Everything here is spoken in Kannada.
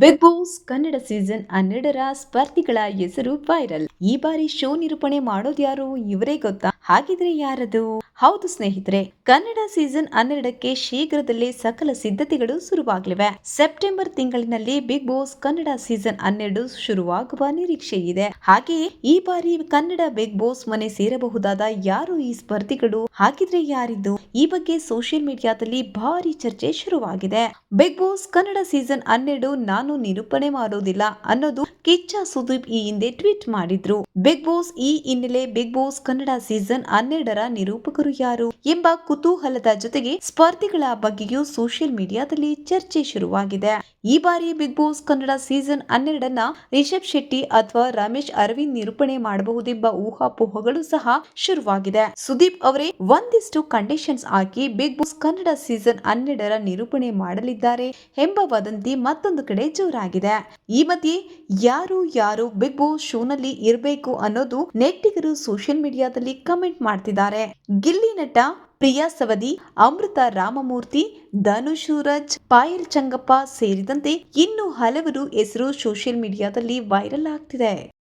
ಬಿಗ್ ಬಾಸ್ ಕನ್ನಡ ಸೀಸನ್ ಹನ್ನೆರಡರ ಸ್ಪರ್ಧಿಗಳ ಹೆಸರು ವೈರಲ್ ಈ ಬಾರಿ ಶೋ ನಿರೂಪಣೆ ಮಾಡೋದ್ಯಾರು ಇವರೇ ಗೊತ್ತಾ? ಹಾಗಿದ್ರೆ ಯಾರದು? ಹೌದು ಸ್ನೇಹಿತರೆ, ಕನ್ನಡ ಸೀಸನ್ ಹನ್ನೆರಡಕ್ಕೆ ಶೀಘ್ರದಲ್ಲೇ ಸಕಲ ಸಿದ್ಧತೆಗಳು ಶುರುವಾಗಲಿವೆ. ಸೆಪ್ಟೆಂಬರ್ ತಿಂಗಳಿನಲ್ಲಿ ಬಿಗ್ ಬಾಸ್ ಕನ್ನಡ ಸೀಸನ್ ಹನ್ನೆರಡು ಶುರುವಾಗುವ ನಿರೀಕ್ಷೆ ಇದೆ. ಹಾಗೆಯೇ, ಈ ಬಾರಿ ಕನ್ನಡ ಬಿಗ್ ಬಾಸ್ ಮನೆ ಸೇರಬಹುದಾದ ಯಾರು ಈ ಸ್ಪರ್ಧಿಗಳು? ಹಾಗಿದ್ರೆ ಯಾರಿದ್ದು ಈ ಬಗ್ಗೆ ಸೋಷಿಯಲ್ ಮೀಡಿಯಾದಲ್ಲಿ ಭಾರಿ ಚರ್ಚೆ ಶುರುವಾಗಿದೆ. ಬಿಗ್ ಬಾಸ್ ಕನ್ನಡ ಸೀಸನ್ ಹನ್ನೆರಡು ನಾನು ನಿರೂಪಣೆ ಮಾಡೋದಿಲ್ಲ ಅನ್ನೋದು ಕಿಚ್ಚ ಸುದೀಪ್ ಈ ಹಿಂದೆ ಟ್ವೀಟ್ ಮಾಡಿದ್ರು. ಬಿಗ್ ಬಾಸ್ ಈ ಹಿನ್ನೆಲೆ ಬಿಗ್ ಬಾಸ್ ಕನ್ನಡ ಸೀಸನ್ ಹನ್ನೆರಡರ ನಿರೂಪಕರು ಯಾರು ಎಂಬ ಕುತೂಹಲದ ಜೊತೆಗೆ ಸ್ಪರ್ಧಿಗಳ ಬಗ್ಗೆಯೂ ಸೋಷಿಯಲ್ ಮೀಡಿಯಾದಲ್ಲಿ ಚರ್ಚೆ ಶುರುವಾಗಿದೆ. ಈ ಬಾರಿ ಬಿಗ್ ಬಾಸ್ ಕನ್ನಡ ಸೀಸನ್ ಹನ್ನೆರಡನ್ನ ರಿಷಬ್ ಶೆಟ್ಟಿ ಅಥವಾ ರಮೇಶ್ ಅರವಿಂದ್ ನಿರೂಪಣೆ ಮಾಡಬಹುದೆಂಬ ಊಹಾಪೋಹಗಳು ಸಹ ಶುರುವಾಗಿದೆ. ಸುದೀಪ್ ಅವರೇ ಒಂದಿಷ್ಟು ಕಂಡೀಷನ್ಸ್ ಹಾಕಿ ಬಿಗ್ ಬಾಸ್ ಕನ್ನಡ ಸೀಸನ್ ಹನ್ನೆರಡರ ನಿರೂಪಣೆ ಮಾಡಲಿದ್ದಾರೆ ಎಂಬ ವದಂತಿ ಮತ್ತೊಂದು ಕಡೆ ಜೋರಾಗಿದೆ. ಈ ಮಧ್ಯೆ ಯಾರು ಯಾರು ಬಿಗ್ ಬಾಸ್ ಶೋನಲ್ಲಿ ಇರಬೇಕು ಅನ್ನೋದು ನೆಟ್ಟಿಗರು ಸೋಷಿಯಲ್ ಮೀಡಿಯಾದಲ್ಲಿ ಕಮೆಂಟ್ ಮಾಡ್ತಿದ್ದಾರೆ. ಗಿಲ್ಲಿ ನಟ ಪ್ರಿಯಾ ಸವದಿ, ಅಮೃತ ರಾಮಮೂರ್ತಿ ಧನುಷೂರಜ್ ಪಾಯಲ್ ಚಂಗಪ್ಪ ಸೇರಿದಂತೆ ಇನ್ನು ಹಲವರು ಹೆಸರು ಸೋಷಿಯಲ್ ಮೀಡಿಯಾದಲ್ಲಿ ವೈರಲ್ ಆಗ್ತಿದೆ.